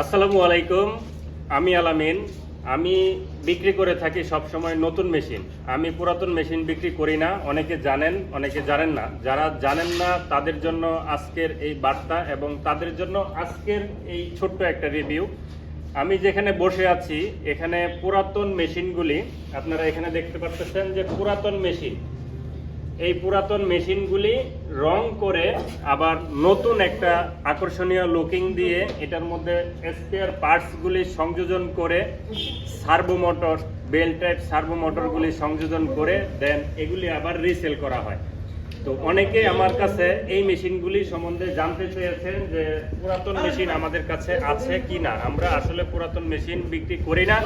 আসসালামু আলাইকুম, আমি আলামিন। আমি বিক্রি করে থাকি সব সময় নতুন মেশিন। আমি পুরাতন মেশিন বিক্রি করি না, অনেকে জানেন অনেকে জানেন না। যারা জানেন না, তাদের জন্য আজকের এই বার্তা এবং তাদের জন্য আজকের এই ছোট্ট একটা রিভিউ আমি যেখানে বসে আছি, এখানে পুরাতন মেশিনগুলি, আপনারা এখানে দেখতে পাচ্ছেন যে পুরাতন মেশিন। এই পুরাতন মেশিনগুলি রং করে আবার নতুন একটা আকর্ষণীয় লুকিং দিয়ে এটার মধ্যে স্পেয়ার পার্টসগুলি সংযোজন করে servo motor bell type servo মোটরগুলি সংযোজন করে দেন এগুলি আবার রিসেল করা হয়। তো অনেকে আমার কাছে এই মেশিনগুলি সম্বন্ধে জানতে চেয়েছেন যে পুরাতন মেশিন আমাদের কাছে আছে কি না আমরা আসলে পুরাতন মেশিন বিক্রি করি না।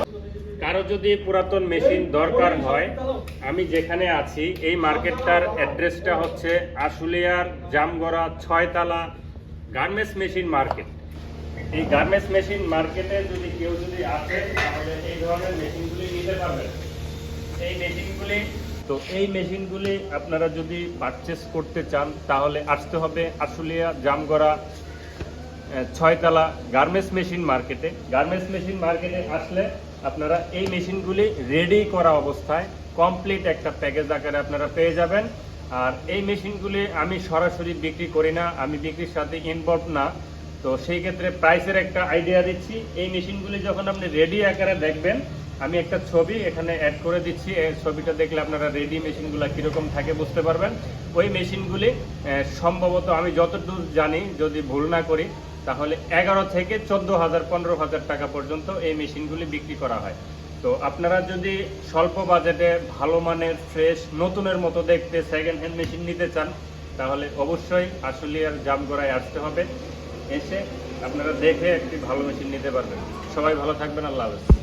কারও যদি পুরাতন মেশিন দরকার হয়, আমি যেখানে আছি, এই মার্কেটটার অ্যাড্রেসটা হচ্ছে আশুলিয়ার জামগড়া ছয়তলা গার্মেন্টস মেশিন মার্কেট। এই গার্মেন্টস মেশিন মার্কেটে যদি কেউ যদি আসে, তাহলে এই ধরনের মেশিনগুলি নিতে পারবেন। এই মেশিনগুলি তো এই মেশিনগুলি আপনারা যদি পারচেস করতে চান, তাহলে আসতে হবে আশুলিয়া জামগড়া ছয়তলা গার্মেন্টস মেশিন মার্কেটে। গার্মেন্টস মেশিন মার্কেটে আসলে আপনারা এই মেশিনগুলি রেডি করা অবস্থায় কমপ্লিট একটা প্যাকেজ আকারে আপনারা পেয়ে যাবেন। আর এই মেশিনগুলি আমি সরাসরি বিক্রি করি না, আমি বিক্রির সাথে ইনভলভ না। তো সেই ক্ষেত্রে প্রাইসের একটা আইডিয়া দিচ্ছি। এই মেশিনগুলি যখন আপনি রেডি আকারে দেখবেন, আমি একটা ছবি এখানে অ্যাড করে দিচ্ছি। এই ছবিটা দেখলে আপনারা রেডি মেশিনগুলো কীরকম থাকে বুঝতে পারবেন। ওই মেশিনগুলি সম্ভবত আমি যতদূর জানি, যদি ভুল না করি তাহলে এগারো থেকে চোদ্দ হাজার, পনেরো হাজার টাকা পর্যন্ত এই মেশিনগুলি বিক্রি করা হয়। তো আপনারা যদি স্বল্প বাজেটে ভালো মানের, ফ্রেশ, নতুনের মতো দেখতে সেকেন্ড হ্যান্ড মেশিন নিতে চান, তাহলে অবশ্যই আশুলিয়ার জামগড়ায় আসতে হবে। এসে আপনারা দেখে একটি ভালো মেশিন নিতে পারবেন। সবাই ভালো থাকবেন, আল্লাহ হাফেজ।